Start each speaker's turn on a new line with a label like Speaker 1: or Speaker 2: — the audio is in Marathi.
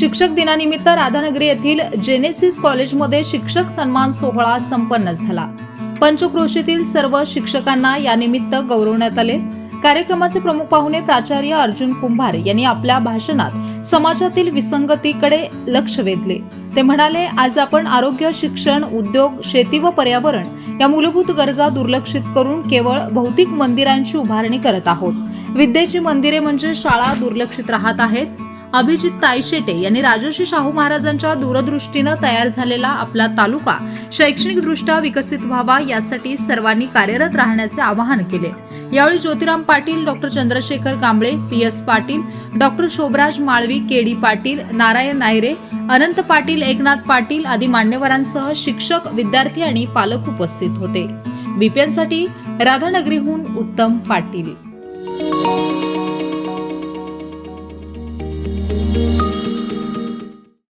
Speaker 1: शिक्षक दिनानिमित्त राधानगरी येथील जेनेसिस कॉलेजमध्ये शिक्षक सन्मान सोहळा संपन्न झाला. पंचक्रोशीतील सर्व शिक्षकांना यानिमित्त गौरवण्यात आले. कार्यक्रमाचे प्रमुख पाहुणे प्राचार्य अर्जुन कुंभार यांनी आपल्या भाषणात समाजातील विसंगतीकडे लक्ष वेधले. ते म्हणाले आज आपण आरोग्य शिक्षण उद्योग शेती व पर्यावरण या मूलभूत गरजा दुर्लक्षित करून केवळ भौतिक मंदिरांची उभारणी करत आहोत. विद्येची मंदिरे म्हणजे शाळा दुर्लक्षित राहत आहेत. अभिजित तायशेटे यांनी राजर्षी शाहू महाराजांच्या दूरदृष्टीनं तयार झालेला आपला तालुका शैक्षणिकदृष्ट्या विकसित व्हावा यासाठी सर्वांनी कार्यरत राहण्याचे आवाहन केले. यावेळी Jyotiram Patil doctor Chandrashekhar Kamble P S Patil doctor Shobhraj Malvi K D Patil Narayan Nayre Anant Patil Eknath Patil आदी मान्यवरांसह शिक्षक विद्यार्थी आणि पालक उपस्थित होते. बीपीएनसाठी राधानगरीहून उत्तम पाटील.